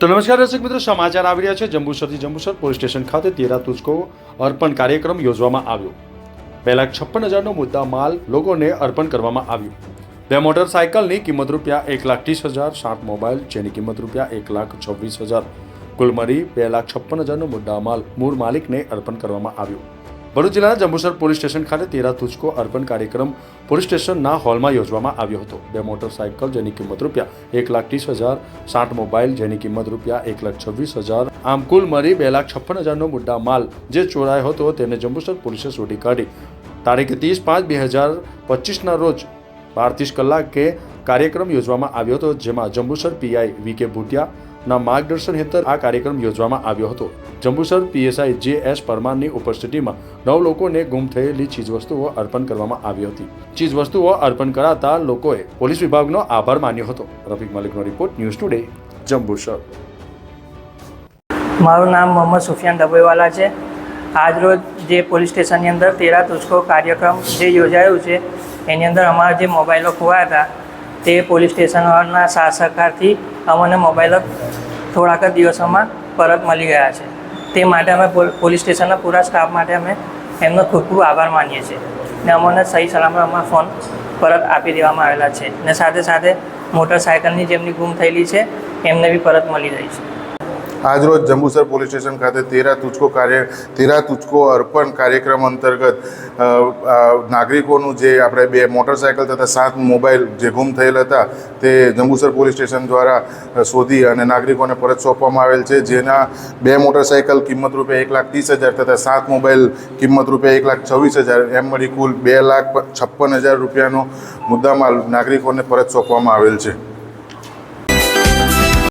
તો નમસ્કાર દર્શક મિત્રો, સમાચાર આવી રહ્યા છે. જંબુસરથી જંબુસર પોલીસ સ્ટેશન ખાતે તેરા તુજકો અર્પણ કાર્યક્રમ યોજવામાં આવ્યો. બે છપ્પન હજારનો મુદ્દા માલ લોકોને અર્પણ કરવામાં આવ્યું. બે મોટરસાયકલની કિંમત રૂપિયા એક લાખ ત્રીસ હજાર, સાત મોબાઈલ જેની કિંમત રૂપિયા એક લાખ છવ્વીસ હજાર. કુલ મળી બે લાખ છપ્પન હજારનો મુદ્દા માલ મૂળ માલિકને અર્પણ કરવામાં આવ્યો. ભરૂચ જિલ્લાના જંબુસર પોલીસ સ્ટેશન ખાતે તેરા તુચકો અર્પણ કાર્યક્રમ પોલીસ સ્ટેશનના હોલમાં યોજવામાં આવ્યો હતો. બે મોટરસાયકલ જેની કિંમત રૂપિયા એક લાખ ત્રીસ હજાર, સાત મોબાઈલ જેની કિંમત રૂપિયા એક લાખ છવ્વીસ હજાર, આમ કુલ મળી બે લાખ છપ્પન હજારનો મુદ્દા માલ જે ચોરાયો હતો તેને જંબુસર પોલીસે શોધી કાઢી. તારીખ ત્રીસ પાંચ બે હજાર પચીસના રોજ બાર ત્રીસ કલાકે કાર્યક્રમ યોજવામાં આવ્યો હતો, જેમાં જંબુસર પીઆઈ વી કે ભૂટિયાના માર્ગદર્શન હેઠળ આ કાર્યક્રમ યોજવામાં આવ્યો હતો. જંબુસર પીએસઆઈ જે એસ પરમારની ઉપસ્થિતિમાં નવ લોકોને ગુમ થયેલી ચીજવસ્તુઓ અર્પણ કરવામાં આવી હતી. ચીજવસ્તુઓ અર્પણ કરાતા લોકોએ પોલીસ વિભાગનો આભાર માન્યો હતો. રફીક મલિકનો રિપોર્ટ ન્યૂઝ ટુડે, જંબુસર. મારું નામ મોહમ્મદ સુફિયાન ડબોઈવાલા છે. આજરોજ જે પોલીસ સ્ટેશનની અંદર તેરા તુસ્કો કાર્યક્રમ જે યોજાયો છે, એની અંદર અમારા જે મોબાઈલો ખોવાયા હતા તે પોલીસ સ્ટેશનના સાથ સહકારથી અમને મોબાઈલ થોડાક જ દિવસોમાં પરત મળી ગયા છે. તે માટે અમે પોલ- પોલીસ સ્ટેશનના પૂરા સ્ટાફ માટે અમે એમનો ખૂબ ખૂબ આભાર માનીએ છીએ ને અમને સહી સલામત અમારા ફોન પરત આપી દેવામાં આવેલા છે ને સાથે સાથે મોટરસાયકલની જેમની ગુમ થયેલી છે, એમને બી પરત મળી રહી છે. આજરોજ જંબુસર પોલીસ સ્ટેશન ખાતે તેરા તુચકો કાર્ય, તેરા તુચકો અર્પણ કાર્યક્રમ અંતર્ગત નાગરિકોનું જે આપણે બે મોટરસાયકલ તથા સાત મોબાઈલ જે ગુમ થયેલ હતા, તે જંબુસર પોલીસ સ્ટેશન દ્વારા શોધી અને નાગરિકોને પરત સોંપવામાં આવેલ છે. જેના બે મોટરસાયકલ કિંમત રૂપિયા એક લાખ ત્રીસ હજાર તથા સાત મોબાઈલ કિંમત રૂપિયા એક લાખ છવ્વીસ હજાર, એમ મળી કુલ બે લાખ છપ્પન હજાર રૂપિયાનો મુદ્દામાલ નાગરિકોને પરત સોંપવામાં આવેલ છે.